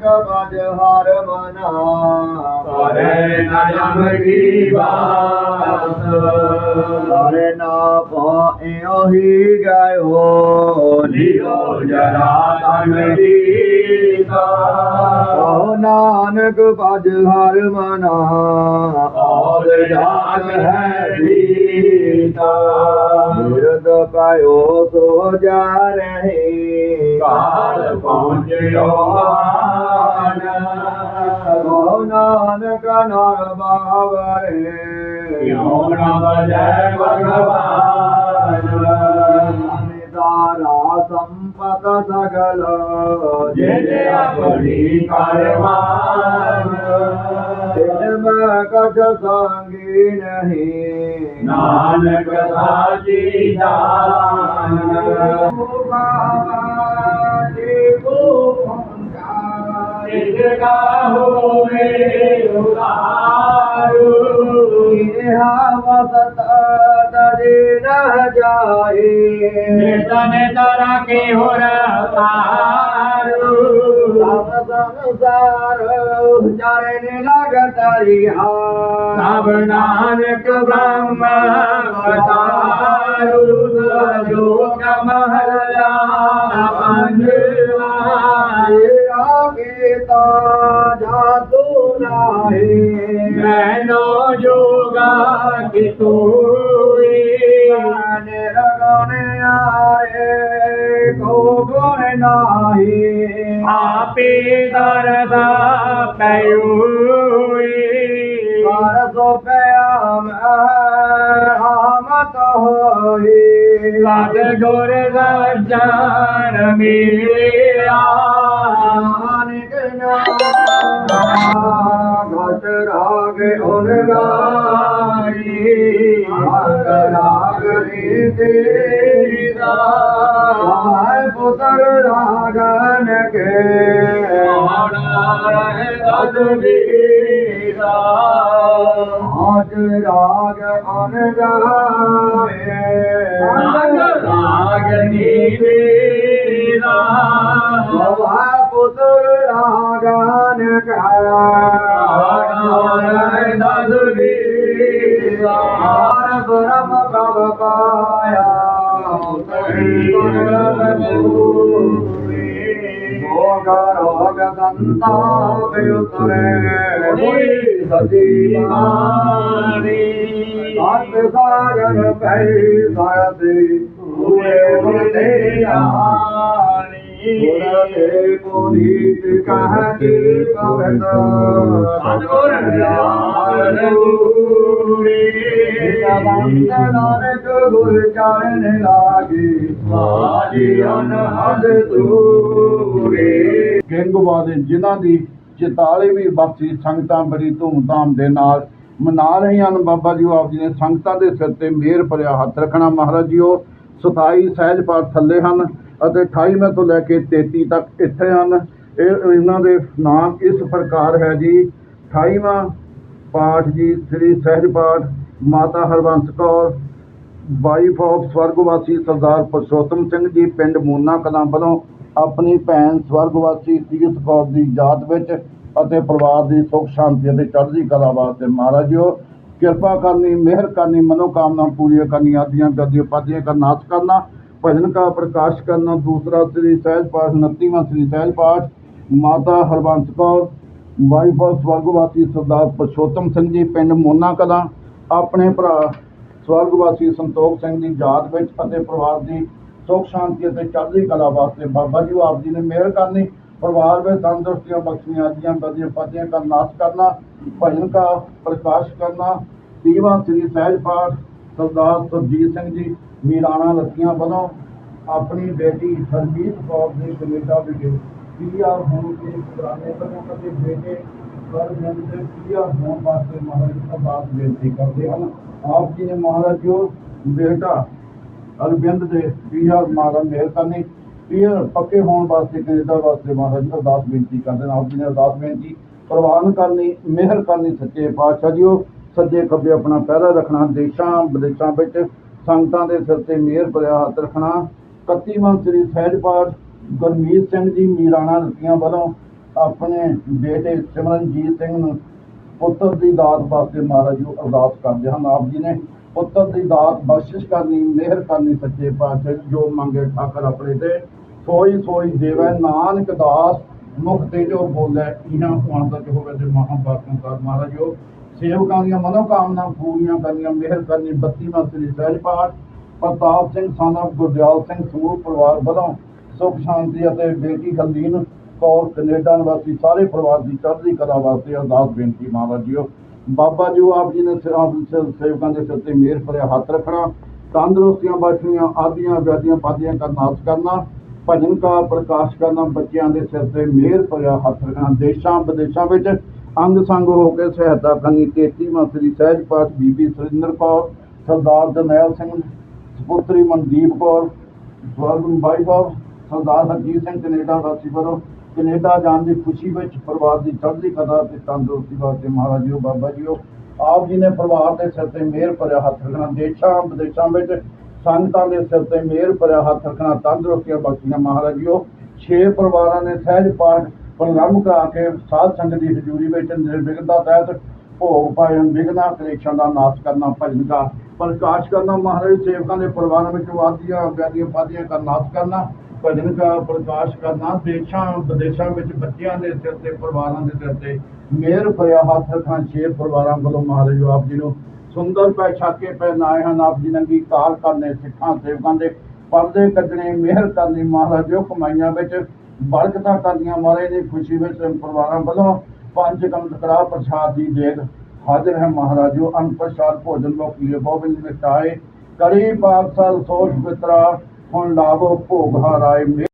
ਨਾਨਕ ਭਜ ਹਰ ਮਨਾ। ਕਰੇ ਨਯਮ ਕੀ ਬਾਤ। ਸਾਰੇ ਨਾ ਪਾਇਓ ਹੀ ਗਇਓ। ਲਿਓ ਜਰਾ ਤਨ ਦੀਤਾ ਆਓ ਨਾਨਕ ਭਜ ਹਰ ਮਨਾ। ਔਰ ਜਾਤ ਹੈ ਦੀਤਾ। ਬਿਰਦ ਪਾਇਓ ਸੋ ਜਾ ਰਹੇ। ਕਾਲ ਪਹੁੰਚਿਓ ਆਨ ਨਾਨਕ ਨਾਮ ਬਾਵਰੇ ਕਿਉ ਵਜੈ ਭਗਵਾਨ ਨਿਦਾਰਾ ਸੰਪਤ ਸਗਲ ਜੇ ਆਪਣੀ ਕਰਮਾਨ ਦਿਲ ਮੈਂ ਕਛ ਸੰਗੀ ਨਹੀਂ ਨਾਨਕ ਸਾਚੀ ਜਾਨ ਇਸਕਾ ਹੋਵੇ ਉਦਾਰੂ ਨਿਤਨ ਤਰਾ ਕੇ ਹੋਰ ਤਾਰੂ ਸਭ ਨਾਨਕ ਬ੍ਰਹਮ ਪਤਾਰੂ ਜੋਗਾ ਕਿ ਤੂਈ ਆਪੇ ਦਰਦਾ ਪਇਓਈ ਲਗ ਗੁਰ ਜਾਣ ਮੇਰਾ ਘਟ ਰਾਗ ਉਨ ਗਾਈ ਰਾਗ ਰਾਗ ਰੀ ਦੇਦਾ ਹਾਏ ਪੁੱਤਰ ਰਾਗਨ राग राग पुत्र राग उन राग राग रागनीरा हवा पुत्र का। देराया भा दे त ਮਾਰੀ ਪੁਨੀਤ ਕਹਤੀ ਸਤਿਗੁਰ ਨਾਨਕ ਗੁਰ ਚਰਨ ਲਾਗੀ। ਅਨਹਦ ਤੂਰੇ ਜਿਨ੍ਹਾਂ ਦੀ 44ਵੀਂ ਬਰਸੀ ਸੰਗਤਾਂ ਬੜੀ ਧੂਮਧਾਮ ਦੇ ਨਾਲ ਮਨਾ ਰਹੀਆਂ ਹਨ। ਬਾਬਾ ਜੀ ਆਪ ਜੀ ਨੇ ਸੰਗਤਾਂ ਦੇ ਸਿਰ ਤੇ ਮਿਹਰ ਭਰਿਆ ਹੱਥ ਰੱਖਣਾ। ਮਹਾਰਾਜ ਜੀ ਉਹ 27 ਸਹਿਜ ਪਾਠ ਥੱਲੇ ਹਨ। ਅਤੇ 28ਵੇਂ ਤੋਂ ਲੈ ਕੇ 33 ਤੱਕ ਇੱਥੇ ਹਨ। ਇਹ ਇਹਨਾਂ ਦੇ ਨਾਮ ਇਸ ਪ੍ਰਕਾਰ ਹੈ ਜੀ। 28ਵਾਂ ਪਾਠ ਜੀ, ਸ੍ਰੀ ਸਹਿਜ ਪਾਠ, ਮਾਤਾ ਹਰਬੰਸ ਕੌਰ ਵਾਈਫ ਆਫ ਸਵਰਗਵਾਸੀ ਸਰਦਾਰ ਪੁਰਸ਼ੋਤਮ ਸਿੰਘ ਜੀ, ਪਿੰਡ ਮੋਨਾ ਕਲਾਂ ਵੱਲੋਂ ਆਪਣੀ ਭੈਣ ਸਵਰਗਵਾਸੀ ਸੀਰਤ ਕੌਰ ਦੀ ਯਾਦ ਵਿੱਚ ਅਤੇ ਪਰਿਵਾਰ ਦੀ ਸੁੱਖ ਸ਼ਾਂਤੀ ਅਤੇ ਚੜ੍ਹਦੀ ਕਲਾ ਵਾਸਤੇ ਮਹਾਰਾਜ ਕਿਰਪਾ ਕਰਨੀ, ਮਿਹਰ ਕਰਨੀ, ਮਨੋਕਾਮਨਾ ਪੂਰੀਆਂ ਕਰਨੀ ਆਦੀਆਂ ਗੱਦੀਆਂ ਪਾਦੀਆਂ ਦਾ ਨਾਸ਼ ਕਰਨਾ ਭਜਨ ਕਾ ਪ੍ਰਕਾਸ਼ ਕਰਨਾ, ਦੂਸਰਾ ਸ੍ਰੀ ਸਹਿਜ ਪਾਠ 29ਵਾਂ ਸ੍ਰੀ ਸਹਿਜ ਪਾਠ, ਮਾਤਾ ਹਰਬੰਸ ਕੌਰ, ਵਾਈਫ ਆਫ ਸਵਰਗਵਾਸੀ ਸਰਦਾਰ ਪੁਰਸ਼ੋਤਮ ਸਿੰਘ ਜੀ, ਪਿੰਡ ਮੋਨਾ ਕਲਾਂ, ਆਪਣੇ ਭਰਾ ਸਵਰਗਵਾਸੀ ਸੰਤੋਖ ਸਿੰਘ ਦੀ ਯਾਦ ਵਿੱਚ ਅਤੇ ਪਰਿਵਾਰ ਦੀ ਸੁੱਖ ਸ਼ਾਂਤੀ ਅਤੇ ਚੜ੍ਹਦੀ ਕਲਾ ਵਾਸਤੇ ਬਾਬਾ ਜੀ ਆਪ ਜੀ ਨੇ ਮਿਹਰ ਕਰਨੀ, ਪਰਿਵਾਰ ਵਿੱਚ ਤੰਦਰੁਸਤੀਆਂ ਬਖਸ਼ੀਆਂ ਆਦੀਆਂ ਬਦੀਆਂ ਪਾਦੀਆਂ ਦਾ ਨਾਸ਼ ਕਰਨਾ, ਭਜਨ ਕਾ ਪ੍ਰਕਾਸ਼ ਕਰਨਾ, ਤੀਵਾਂ ਸ੍ਰੀ ਸਹਿਜ ਪਾਠ ਸਰਦਾਰ ਸੁਰਜੀਤ ਸਿੰਘ ਜੀ, ਮੀਰਾਣਾ ਲੱਤੀਆਂ ਵੱਲੋਂ ਆਪਣੀ ਬੇਟੀ ਹਰਜੀਤ ਕੌਰ ਦੀ ਕੈਨੇਡਾ ਵਿਖੇ ਪੀਆਰ ਹੋਣ ਕੇ ਪੁਰਾਣੇ ਬਣੇ ਕਦੇ ਬੇਟੇ ਪਰ ਮੇਰੇ ਪੀਆਰ ਹੋਣ ਵਾਸਤੇ ਮਹਾਰਾਜ ਜੀ ਅਰਦਾਸ ਬੇਨਤੀ ਕਰਦੇ ਹਨ। ਆਪ ਜੀ ਨੇ ਮਹਾਰਾਜ ਜੋ ਬੇਟਾ ਅਰਬਿੰਦ ਦੇ ਪੀਆਰ ਮਾਰਾ ਮਿਹਰ ਪੀਆਰ ਪੱਕੇ ਹੋਣ ਵਾਸਤੇ ਕੈਨੇਡਾ ਵਾਸਤੇ ਮਹਾਰਾਜ ਜੀ ਅਰਦਾਸ ਬੇਨਤੀ ਕਰਦੇ ਹਨ। ਆਪ ਜੀ ਨੇ ਅਰਦਾਸ ਬੇਨਤੀ ਪ੍ਰਵਾਨ ਕਰਨੀ, ਮਿਹਰ ਕਰਨੀ ਸੱਚੇ ਪਾਤਸ਼ਾਹ ਜੀਓ। ਸੱਜੇ ਖੱਬੇ ਆਪਣਾ ਪਹਿਰਾ ਰੱਖਣਾ, ਦੇਸ਼ਾਂ, ਵਿਦੇਸ਼ਾਂ ਵਿੱਚ ਸੰਗਤਾਂ ਦੇ ਸਿਰ ਤੇ ਮਿਹਰ ਭਰਿਆ ਹੱਥ ਰੱਖਣਾ। 31ਵਾਂ ਸ੍ਰੀ ਸਹਿਜਪਾਠ ਗੁਰਮੀਤ ਸਿੰਘ ਜੀ ਮੀਰਾਣਾ ਰਤੀਆਂ ਵੱਲੋਂ ਆਪਣੇ ਬੇਟੇ ਸਿਮਰਨਜੀਤ ਸਿੰਘ ਨੂੰ ਪੁੱਤਰ ਦੀ ਦਾਤ ਵਾਸਤੇ ਮਹਾਰਾਜ ਜੀ ਅਰਦਾਸ ਕਰਦੇ ਹਨ। ਆਪ ਜੀ ਨੇ ਪੁੱਤਰ ਦੀ ਦਾਤ, ਬਖਸ਼ਿਸ਼ ਕਰਨੀ, ਮਿਹਰ ਕਰਨੀ ਸੱਚੇ ਪਾਤਸ਼ਾਹ ਜੋ ਮੰਗੇ ਠਾਕਰ ਆਪਣੇ ਤੇ। ਸੋਈ ਸੋਈ ਦੇਵੈ, ਨਾਨਕ ਦਾਸ, ਮੁਖ ਤੇ ਜੋ ਬੋਲੇ ਇਹਨਾਂ ਆਨੰਦ ਹੋਵੇ ਤੇ ਮਹਾਂਪਾਤਨ ਕਰ ਮਹਾਰਾਜ। ਜੋ ਸੇਵਕਾਂ ਦੀਆਂ ਮਨੋਕਾਮਨਾ ਪੂਰੀਆਂ ਕਰਨੀਆਂ, ਮਿਹਰ ਕਰਨੀ 32ਵਾਂ ਸ੍ਰੀ ਸਹਿਜ ਪਾਠ, ਪ੍ਰਤਾਪ ਸਿੰਘ ਸਾਨਾ, ਗੁਰਦਿਆਲ ਸਿੰਘ ਸਮੂਹ ਪਰਿਵਾਰ ਵੱਲੋਂ ਸੁਖ ਸ਼ਾਂਤੀ ਅਤੇ ਬੇਟੀ ਗਲਦੀਨ ਕੌਰ, ਕੈਨੇਡਾ ਨਿਵਾਸੀ ਸਾਰੇ ਪਰਿਵਾਰ ਦੀ ਚੜ੍ਹਦੀ ਕਲਾ ਵਾਸਤੇ ਅਰਦਾਸ ਬੇਨਤੀ ਮਹਾਰਾਜ ਜੀਓ। ਬਾਬਾ ਜੀ ਆਪ ਜੀ ਨੇ ਸਿਰਾਂ ਆਪ ਸੇਵਕਾਂ ਦੇ ਸਿਰ ਤੇ ਮਿਹਰ ਭਰਿਆ ਹੱਥ ਰੱਖਣਾ, ਤੰਦਰੁਸਤੀਆਂ ਬਖਸ਼ਣੀਆਂ, ਆਦੀਆਂ, ਵਿਆਦੀਆਂ, ਪਾਦੀਆਂ ਦਾ ਨਾਸ਼ ਕਰਨਾ ਭਜਨ ਕਾ ਪ੍ਰਕਾਸ਼ ਕਰਨਾ, ਬੱਚਿਆਂ ਦੇ ਸਿਰ ਤੇ ਮਿਹਰ ਭਰਿਆ ਹੱਥ ਰੱਖਣਾ ਦੇਸ਼ਾਂ ਵਿਦੇਸ਼ਾਂ ਵਿੱਚ ਅੰਗ ਸੰਗ ਹੋ ਕੇ ਸਹਾਇਤਾ ਕਰਨੀ, ਤੇਤੀ ਮੰਤਰੀ ਸਹਿਜ ਪਾਠ ਬੀਬੀ ਸੁਰਿੰਦਰ ਕੌਰ, ਸਰਦਾਰ ਜਰਨੈਲ ਸਿੰਘ, ਸੁਪੁੱਤਰੀ ਮਨਦੀਪ ਕੌਰ ਸਵਰਗਨ ਬਾਈ ਸਾਹਿਬ ਸਰਦਾਰ ਹਰਜੀਤ ਸਿੰਘ ਕੈਨੇਡਾ ਵਾਸੀ ਵੱਲੋਂ ਕੈਨੇਡਾ ਜਾਣ ਦੀ ਖੁਸ਼ੀ ਵਿੱਚ ਪਰਿਵਾਰ ਦੀ ਚੜ੍ਹਦੀ ਕਲਾ ਤੇ ਤੰਦਰੁਸਤੀ ਵਾਸਤੇ ਮਹਾਰਾਜ ਜੀ ਬਾਬਾ ਜੀਓ ਆਪ ਜੀ ਨੇ ਪਰਿਵਾਰ ਦੇ ਸਿਰ ਤੇ ਮਿਹਰ ਭਰਿਆ ਹੱਥ ਰੱਖਣਾ, ਦੇਸ਼ਾਂ, ਵਿਦੇਸ਼ਾਂ ਵਿੱਚ ਸੰਗਤਾਂ ਦੇ ਸਿਰ ਤੇ ਮਿਹਰ ਭਰਿਆ ਹੱਥ ਰੱਖਣਾ ਤੰਦਰੁਸਤੀਆਂ ਬਖਸ਼ੀਆਂ ਮਹਾਰਾਜ ਜੀਓ ਛੇ ਪਰਿਵਾਰਾਂ ਨੇ ਸਹਿਜ ਪਾਠ ਪ੍ਰਣਾਮ ਕਰਾ ਕੇ ਸਾਧ ਸੰਗਤ ਦੀ ਹਜ਼ੂਰੀ ਵਿੱਚ ਨਿਰਵਿਘਤਾ ਤਹਿਤ ਭੋਗ ਪਾਏ ਹਨ ਕਲੇਸ਼ਾਂ ਦਾ ਨਾਸ਼ ਕਰਨਾ, ਭਜਨ ਦਾ ਪ੍ਰਕਾਸ਼ ਕਰਨਾ, ਮਹਾਰਾਜ ਸੇਵਕਾਂ ਦੇ ਪਰਿਵਾਰਾਂ ਵਿੱਚ ਵਾਦੀਆਂ ਵਿਆਦੀਆਂ ਪਾਦੀਆਂ ਦਾ ਨਾਸ਼ ਕਰਨਾ, ਭਜਨ ਦਾ ਪ੍ਰਕਾਸ਼ ਕਰਨਾ, ਦੇਸ਼ਾਂ, ਵਿਦੇਸ਼ਾਂ ਵਿੱਚ ਬੱਚਿਆਂ ਦੇ ਸਿਰ ਤੇ, ਪਰਿਵਾਰਾਂ ਦੇ ਸਿਰ ਤੇ ਮਿਹਰ ਭਰਿਆ ਹੱਥ ਰੱਖਾਂ ਛੇ ਪਰਿਵਾਰਾਂ ਵੱਲੋਂ ਮਹਾਰਾਜ ਆਪ ਜੀ ਨੂੰ ਸੁੰਦਰ ਪੈ ਛਾਕੇ ਪੈ ਨਾਏ ਹਨ, ਆਪ ਜੀ ਨੰਗੀ ਕਾਰ ਕਰਨੇ, ਸਿੱਖਾਂ, ਸੇਵਕਾਂ ਦੇ ਪਰਦੇ ਕੱਢਣੇ, ਮਿਹਰ ਕਰਨੀ, ਮਹਾਰਾਜ ਜੋ ਕਮਾਈਆਂ ਵਿੱਚ ਬਰਕਤਾਂ ਕਰਨੀਆਂ ਮਹਾਰਾਜ ਦੀ ਖੁਸ਼ੀ ਵਿੱਚ ਪਰਿਵਾਰਾਂ ਵੱਲੋਂ ਪੰਜ ਕਮਤ ਕੜਾ ਪ੍ਰਸ਼ਾਦ ਦੀ ਦੇਗ ਹਾਜ਼ਰ ਹੈ ਮਹਾਰਾਜ। ਜੋ ਅਨ ਪ੍ਰਸ਼ਾਦ ਭੋਜਨ ਲੋਕੀਏ ਗੋਬਿੰਦ ਵਿੱਚ ਆਏ ਕਰੀ ਪਾਕ ਸਾਲ ਸੋਚ ਪਿਤਰਾ ਹੁਣ ਲਾਭੋ ਭੋਗ ਹਰਾਏ